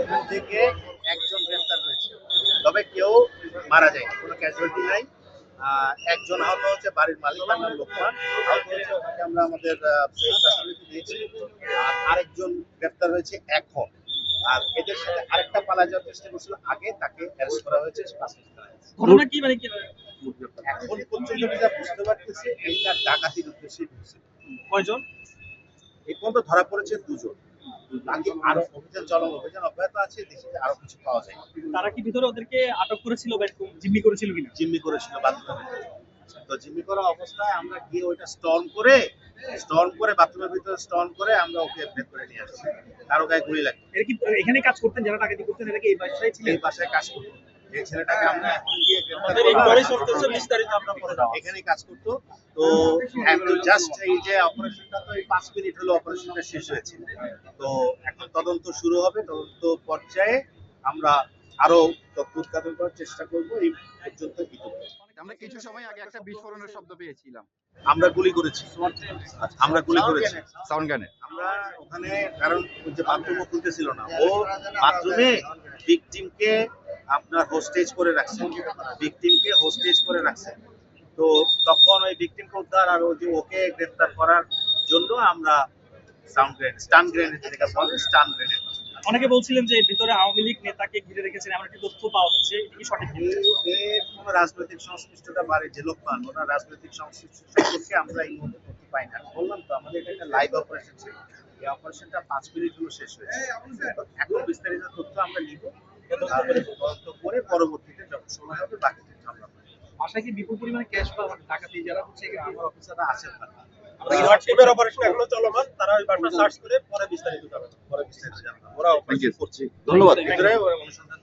ওখান থেকে একজন গ্রেফতার হয়েছে। তবে কেউ মারা যায়নি কোনো ক্যাজুয়ালিটি নাই। একজন আহত হচ্ছে বাড়ির মালিক তার নাম লোকমান। আহত হয়েছে ওনাকে আমরা আমাদের দিয়েছি। আর আরেকজন গ্রেফতার হয়েছে এখন। আর এদের সাথে আরেকটা পালা যাওয়ার চেষ্টা করছিল আগে তাকে অ্যারেস্ট করা হয়েছে করা। ঘটনা কি মানে কি? এখন পর্যন্ত যেটা বুঝতে পারতেছি এইটা ডাকাতির উদ্দেশ্যে ঢুকছে কয়জন? এই পর্যন্ত ধরা পড়েছে দুজন। বাকি আরও অভিযান চলমান অভিযান অব্যাহত আছে দেখি আরও কিছু পাওয়া যায়। তারা কি ভিতরে ওদেরকে আটক করেছিল বা জিম্মি করেছিল কিনা? জিম্মি করেছিল বাথরুমের তো জিম্মি করা অবস্থায় আমরা গিয়ে ওইটা স্টর্ম করে স্টর্ম করে বাথরুমের ভিতরে স্টর্ম করে আমরা ওকে বের করে নিয়ে আসছি। কারও গায়ে গুলি লাগে এরা কি এখানে কাজ করতেন? যারা টাকা দিয়ে করতেন কি এই বাসায় এই বাসায় কাজ করতো এই ছেলেটাকে আমরা এখন গিয়ে গ্রেফতার আমাদের এই করলাম। পরে চলতেছে বিস্তারিত আমরা পরে জানাব। এখানেই কাজ করতো। তো একদম জাস্ট এই যে অপারেশনটা তো এই পাঁচ মিনিট হলো অপারেশনটা শেষ হয়েছে। তো এখন তদন্ত শুরু হবে তদন্ত পর্যায়ে আমরা আরও তথ্য উৎপাদন করার চেষ্টা করব এই পর্যন্ত আমরা কিছু সময় আগে একটা বিস্ফোরণের শব্দ পেয়েছিলাম। আমরা গুলি করেছি। আমরা গুলি করেছি। সাউন্ড গানে আমরা ওখানে কারণ যে বাথরুমও খুলতেছিল না। ও বাথরুমে ভিকটিমকে আপনার হোস্টেজ করে রাখছে। ভিকটিমকে হোস্টেজ করে রাখছে। তো তখন ওই ভিকটিমকে উদ্ধার আর ওই যে ওকে গ্রেফতার করার জন্য আমরা সাউন্ড গ্রেনেড স্টান গ্রেনেড যেটা বলে স্টান গ্রেনেড অনেকে বলছিলেন যে ভিতরে আওয়ামী লীগ নেতাকে ঘিরে রেখেছেন এমন একটি তথ্য পাওয়া যাচ্ছে। এটা কি সঠিক কিনা? কোনো রাজনৈতিক সংশ্লিষ্টতা বাড়ে যে লোকমান ওনার রাজনৈতিক সংশ্লিষ্ট সম্পর্কে আমরা এই মুহূর্তে তথ্য পাই না। বললাম তো আমাদের এটা একটা লাইভ অপারেশন ছিল। এই অপারেশনটা পাঁচ মিনিট হলো শেষ হয়েছে। এখন বিস্তারিত তথ্য আমরা নিব। তদন্ত করে পরবর্তীতে যখন সময় হবে আমরা পাবো। কি বিপুল পরিমাণে ক্যাশ বা টাকা দিয়ে যারা হচ্ছে আমার অফিসাররা আছেন না। হোয়াটসঅ্যাপের অপারেশন এখনও চলমান তারা ওই সার্চ করে পরে বিস্তারিত জানাবে। পরে বিস্তারিত জানাব। ওরা অপারেশন করছে। ধন্যবাদ। ভিতরে অনুসন্ধান